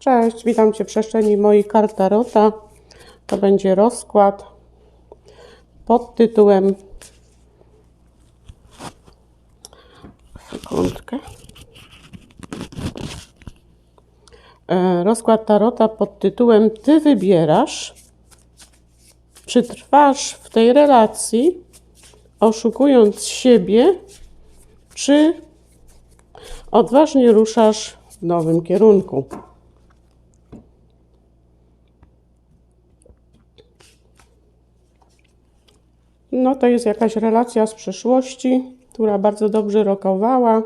Cześć, witam Cię w przestrzeni mojej kart Tarota. To będzie rozkład pod tytułem sekundkę. E, Rozkład Tarota pod tytułem Ty wybierasz, czy trwasz w tej relacji, oszukując siebie, czy odważnie ruszasz w nowym kierunku. No to jest jakaś relacja z przeszłości, która bardzo dobrze rokowała.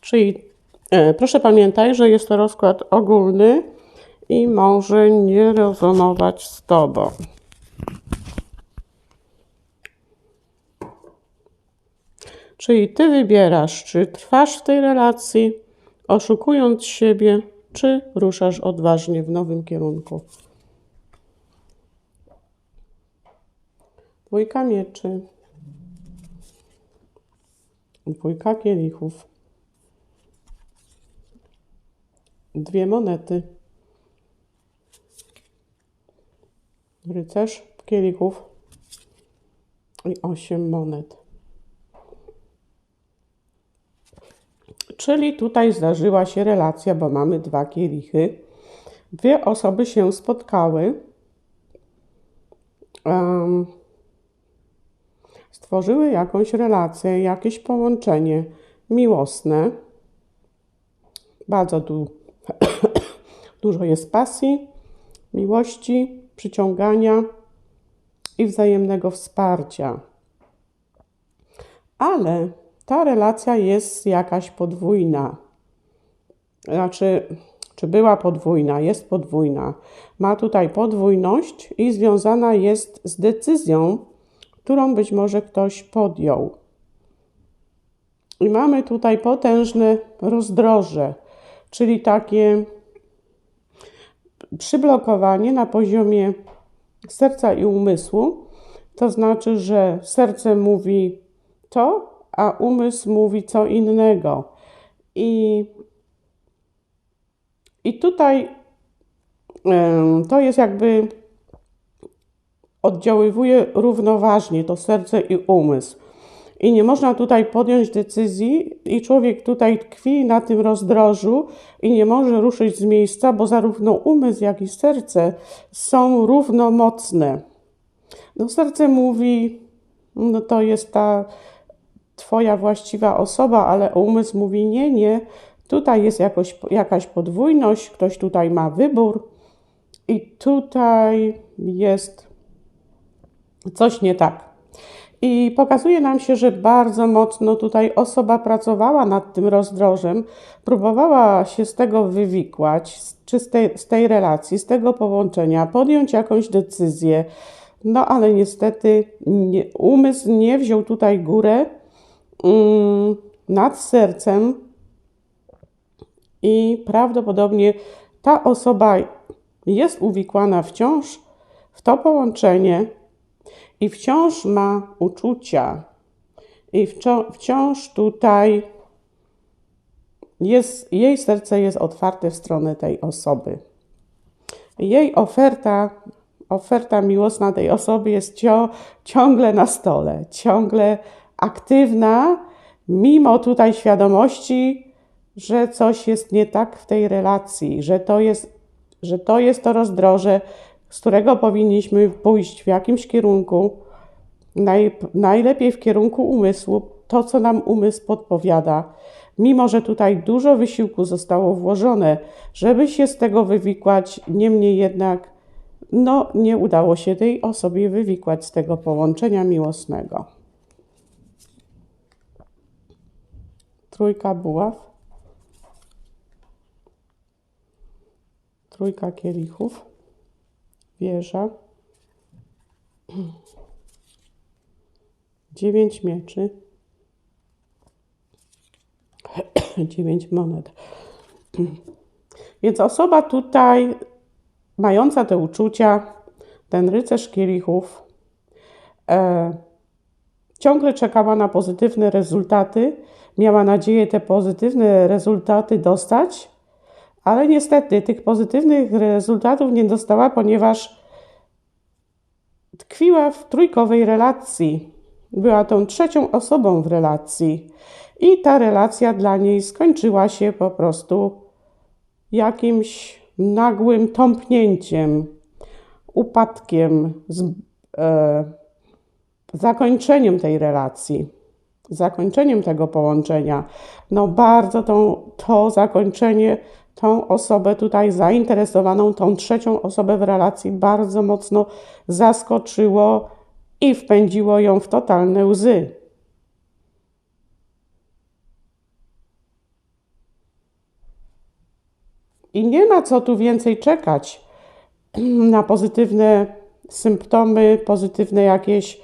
Czyli e, proszę pamiętaj, że jest to rozkład ogólny i może nie rezonować z Tobą. Czyli Ty wybierasz, czy trwasz w tej relacji, oszukując siebie, czy ruszasz odważnie w nowym kierunku. Dwójka mieczy. Dwójka kielichów. Dwie monety. Rycerz kielichów i osiem monet. Czyli tutaj zdarzyła się relacja, bo mamy dwa kielichy. Dwie osoby się spotkały. Um, stworzyły jakąś relację, jakieś połączenie miłosne. Bardzo tu dużo jest pasji, miłości, przyciągania i wzajemnego wsparcia. Ale ta relacja jest jakaś podwójna. Znaczy, czy była podwójna, jest podwójna. Ma tutaj podwójność i związana jest z decyzją, którą być może ktoś podjął. I mamy tutaj potężne rozdroże, czyli takie przyblokowanie na poziomie serca i umysłu. To znaczy, że serce mówi to, a umysł mówi co innego. I, i tutaj to jest jakby oddziaływuje równoważnie to serce i umysł. I nie można tutaj podjąć decyzji, i człowiek tutaj tkwi na tym rozdrożu i nie może ruszyć z miejsca, bo zarówno umysł, jak i serce są równomocne. No, serce mówi, no to jest ta Twoja właściwa osoba, ale umysł mówi: Nie, nie, tutaj jest jakoś, jakaś podwójność, ktoś tutaj ma wybór i tutaj jest coś nie tak. I pokazuje nam się, że bardzo mocno tutaj osoba pracowała nad tym rozdrożem, próbowała się z tego wywikłać, czy z tej, z tej relacji, z tego połączenia, podjąć jakąś decyzję. No ale niestety nie, umysł nie wziął tutaj górę nad sercem i prawdopodobnie ta osoba jest uwikłana wciąż w to połączenie i wciąż ma uczucia i wciąż tutaj jest, jej serce jest otwarte w stronę tej osoby. Jej oferta, oferta miłosna tej osoby jest ciągle na stole, ciągle aktywna, mimo tutaj świadomości, że coś jest nie tak w tej relacji, że to jest, że to, jest to rozdroże, z którego powinniśmy pójść w jakimś kierunku, naj, najlepiej w kierunku umysłu, to co nam umysł podpowiada. Mimo, że tutaj dużo wysiłku zostało włożone, żeby się z tego wywikłać, niemniej jednak no, nie udało się tej osobie wywikłać z tego połączenia miłosnego. Trójka buław, trójka kielichów, wieża, dziewięć mieczy, dziewięć monet. Więc osoba tutaj mająca te uczucia ten rycerz kielichów e, ciągle czekała na pozytywne rezultaty, miała nadzieję te pozytywne rezultaty dostać, ale niestety tych pozytywnych rezultatów nie dostała, ponieważ tkwiła w trójkowej relacji. Była tą trzecią osobą w relacji i ta relacja dla niej skończyła się po prostu jakimś nagłym tąpnięciem, upadkiem, z, e, zakończeniem tej relacji, zakończeniem tego połączenia. No bardzo to, to zakończenie tą osobę tutaj zainteresowaną, tą trzecią osobę w relacji bardzo mocno zaskoczyło i wpędziło ją w totalne łzy. I nie ma co tu więcej czekać na pozytywne symptomy, pozytywne jakieś,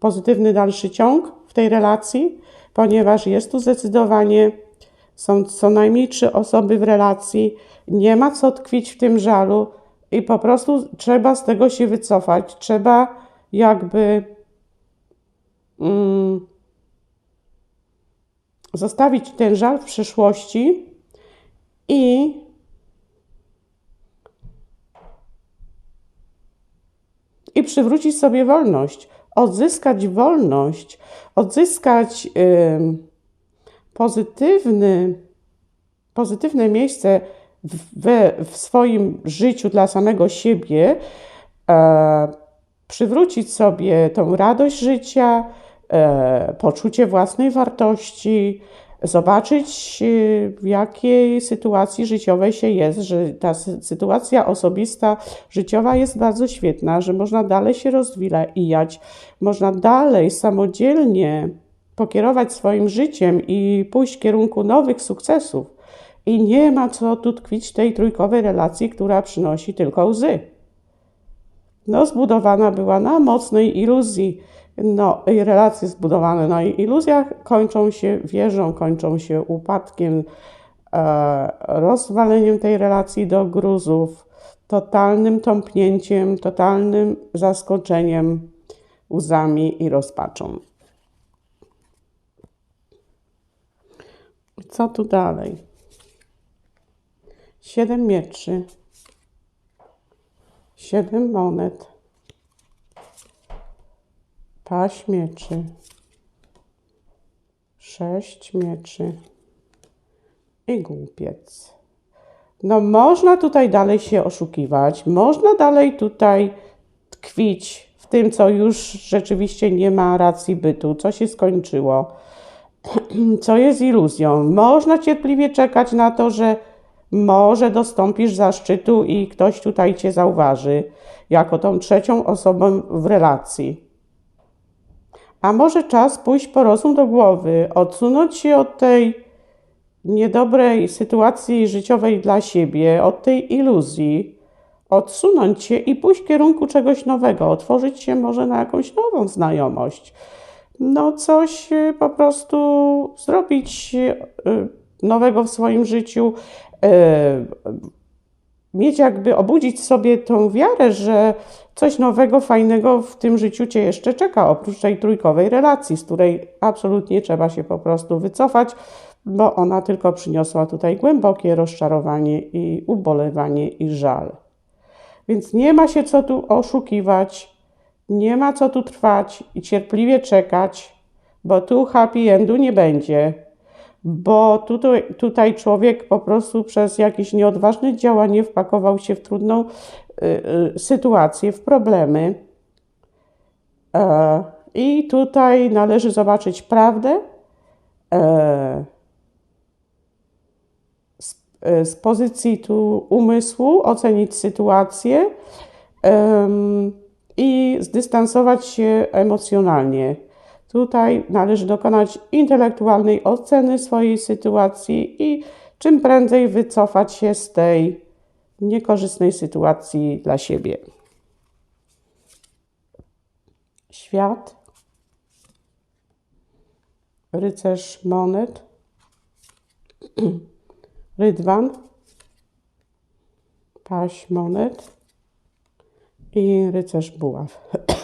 pozytywny dalszy ciąg w tej relacji, ponieważ jest tu zdecydowanie, są co najmniej trzy osoby w relacji, nie ma co tkwić w tym żalu i po prostu trzeba z tego się wycofać, trzeba jakby um, zostawić ten żal w przyszłości i i przywrócić sobie wolność, odzyskać wolność, odzyskać pozytywny, pozytywne miejsce w, w swoim życiu dla samego siebie, e, przywrócić sobie tą radość życia, e, poczucie własnej wartości, zobaczyć, y, w jakiej sytuacji życiowej się jest, że ta sytuacja osobista, życiowa jest bardzo świetna, że można dalej się rozwijać, można dalej samodzielnie pokierować swoim życiem i pójść w kierunku nowych sukcesów. I nie ma co tu tkwić tej trójkowej relacji, która przynosi tylko łzy. No, zbudowana była na mocnej iluzji no, relacje zbudowane na iluzjach kończą się wieżą, kończą się upadkiem, e, rozwaleniem tej relacji do gruzów, totalnym tąpnięciem, totalnym zaskoczeniem, łzami i rozpaczą. Co tu dalej? Siedem mieczy, siedem monet paść mieczy, sześć mieczy i głupiec. No, można tutaj dalej się oszukiwać, można dalej tutaj tkwić w tym, co już rzeczywiście nie ma racji bytu, co się skończyło, co jest iluzją. Można cierpliwie czekać na to, że może dostąpisz zaszczytu i ktoś tutaj cię zauważy jako tą trzecią osobą w relacji. A może czas pójść po rozum do głowy, odsunąć się od tej niedobrej sytuacji życiowej dla siebie, od tej iluzji, odsunąć się i pójść w kierunku czegoś nowego, otworzyć się może na jakąś nową znajomość. No, coś y, po prostu zrobić y, nowego w swoim życiu, y, mieć jakby, obudzić sobie tą wiarę, że coś nowego, fajnego w tym życiu Cię jeszcze czeka, oprócz tej trójkowej relacji, z której absolutnie trzeba się po prostu wycofać, bo ona tylko przyniosła tutaj głębokie rozczarowanie i ubolewanie i żal. Więc nie ma się co tu oszukiwać, nie ma co tu trwać i cierpliwie czekać, bo tu happy endu nie będzie bo tutaj, tutaj człowiek po prostu przez jakieś nieodważne działanie wpakował się w trudną y, y, sytuację, w problemy. E, I tutaj należy zobaczyć prawdę e, z, e, z, pozycji tu umysłu, ocenić sytuację i zdystansować się emocjonalnie Tutaj należy dokonać intelektualnej oceny swojej sytuacji i czym prędzej wycofać się z tej niekorzystnej sytuacji dla siebie. Świat, rycerz monet, rydwan, paś monet, i rycerz buław.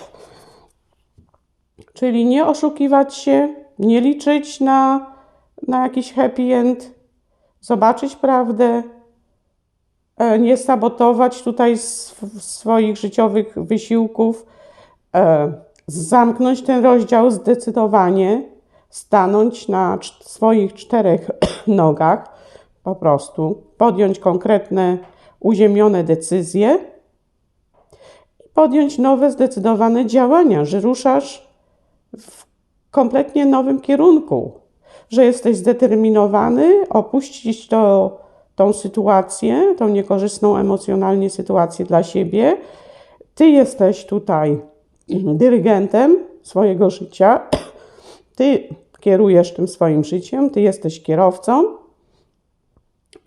Czyli nie oszukiwać się, nie liczyć na, na jakiś happy end, zobaczyć prawdę, e, nie sabotować tutaj swoich życiowych wysiłków, e, zamknąć ten rozdział zdecydowanie, stanąć na swoich czterech nogach, po prostu podjąć konkretne, uziemione decyzje i podjąć nowe, zdecydowane działania, że ruszasz w kompletnie nowym kierunku, że jesteś zdeterminowany opuścić to, tą sytuację, tą niekorzystną emocjonalnie sytuację dla siebie. Ty jesteś tutaj dyrygentem swojego życia, ty kierujesz tym swoim życiem, ty jesteś kierowcą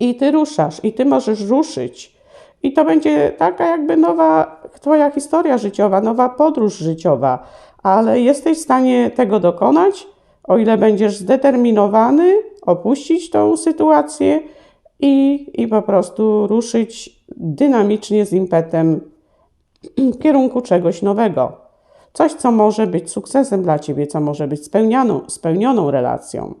i ty ruszasz, i ty możesz ruszyć. I to będzie taka jakby nowa Twoja historia życiowa, nowa podróż życiowa, ale jesteś w stanie tego dokonać, o ile będziesz zdeterminowany, opuścić tą sytuację i, i po prostu ruszyć dynamicznie z impetem w kierunku czegoś nowego. Coś, co może być sukcesem dla ciebie, co może być spełnioną, spełnioną relacją.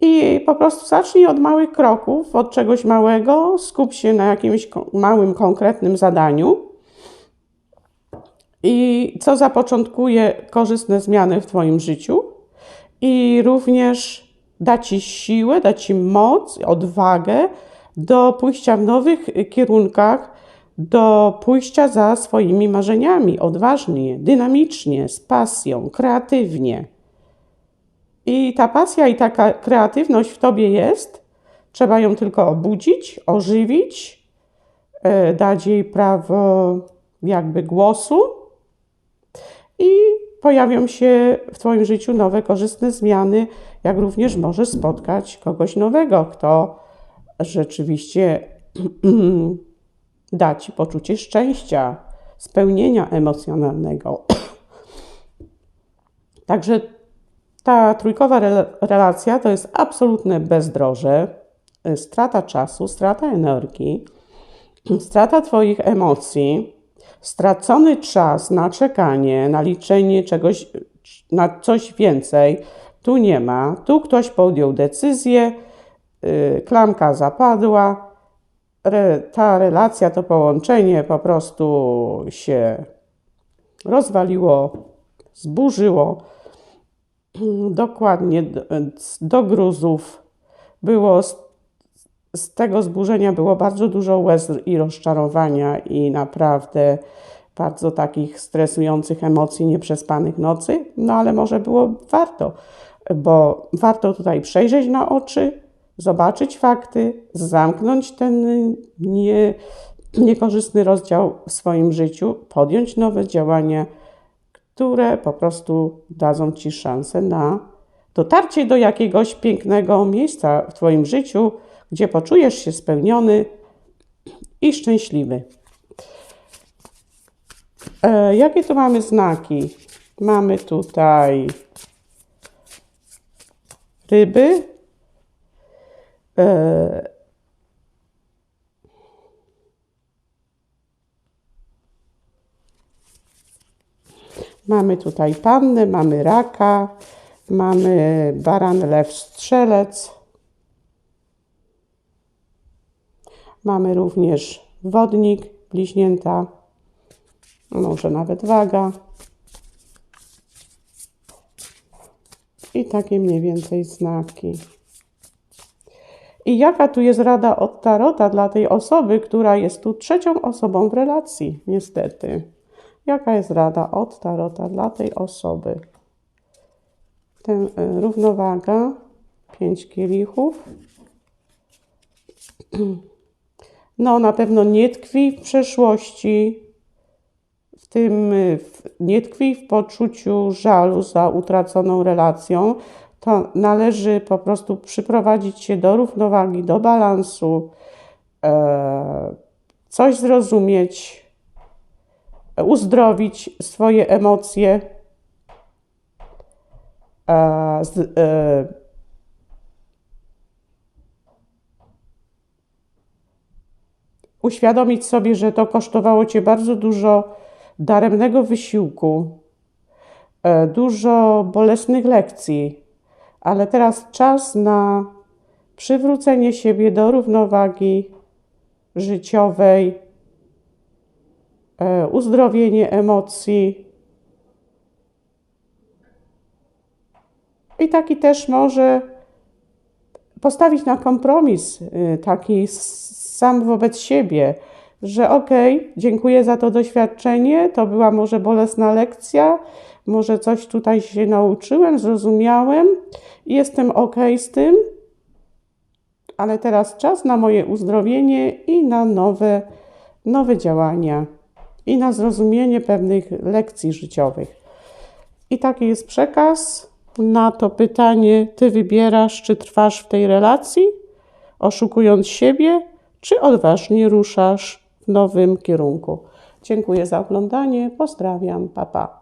I po prostu zacznij od małych kroków, od czegoś małego, skup się na jakimś małym, konkretnym zadaniu. I co zapoczątkuje korzystne zmiany w Twoim życiu, i również da Ci siłę, da Ci moc, odwagę do pójścia w nowych kierunkach, do pójścia za swoimi marzeniami odważnie, dynamicznie, z pasją, kreatywnie. I ta pasja i taka kreatywność w tobie jest. Trzeba ją tylko obudzić, ożywić, e, dać jej prawo jakby głosu i pojawią się w Twoim życiu nowe, korzystne zmiany, jak również możesz spotkać kogoś nowego, kto rzeczywiście da Ci poczucie szczęścia, spełnienia emocjonalnego. Także ta trójkowa relacja to jest absolutne bezdroże, y, strata czasu, strata energii, strata Twoich emocji, stracony czas na czekanie, na liczenie czegoś, na coś więcej. Tu nie ma, tu ktoś podjął decyzję, yy, klamka zapadła, ta relacja, to połączenie po prostu się rozwaliło, zburzyło dokładnie do, gruzów. Było z, z, tego zburzenia było bardzo dużo łez i rozczarowania i naprawdę bardzo takich stresujących emocji, nieprzespanych nocy, no ale może było warto, bo warto tutaj przejrzeć na oczy, zobaczyć fakty, zamknąć ten nie, niekorzystny rozdział w swoim życiu, podjąć nowe działania które po prostu dadzą Ci szansę na dotarcie do jakiegoś pięknego miejsca w Twoim życiu, gdzie poczujesz się spełniony i szczęśliwy. E, jakie tu mamy znaki? Mamy tutaj ryby. E, Mamy tutaj pannę, mamy raka, mamy baran, lew, strzelec. Mamy również wodnik, bliźnięta, może nawet waga. I takie mniej więcej znaki. I jaka tu jest rada od Tarota dla tej osoby, która jest tu trzecią osobą w relacji, niestety. Jaka jest rada od Tarota dla tej osoby? Ten y, równowaga, pięć kielichów. No, na pewno nie tkwi w przeszłości, w tym y, nie tkwi w poczuciu żalu za utraconą relacją. To należy po prostu przyprowadzić się do równowagi, do balansu, e, coś zrozumieć, uzdrowić swoje emocje. Z, e, uświadomić sobie, że to kosztowało cię bardzo dużo daremnego wysiłku, e, dużo bolesnych lekcji, ale teraz czas na przywrócenie siebie do równowagi życiowej, e, uzdrowienie emocji. I taki też może postawić na kompromis, y, taki sam wobec siebie, że okej, okay, dziękuję za to doświadczenie, to była może bolesna lekcja, może coś tutaj się nauczyłem, zrozumiałem jestem okej okay z tym, ale teraz czas na moje uzdrowienie i na nowe, nowe działania i na zrozumienie pewnych lekcji życiowych. I taki jest przekaz na to pytanie: Ty wybierasz, czy trwasz w tej relacji, oszukując siebie, czy odważnie ruszasz w nowym kierunku. Dziękuję za oglądanie. Pozdrawiam. Papa. Pa.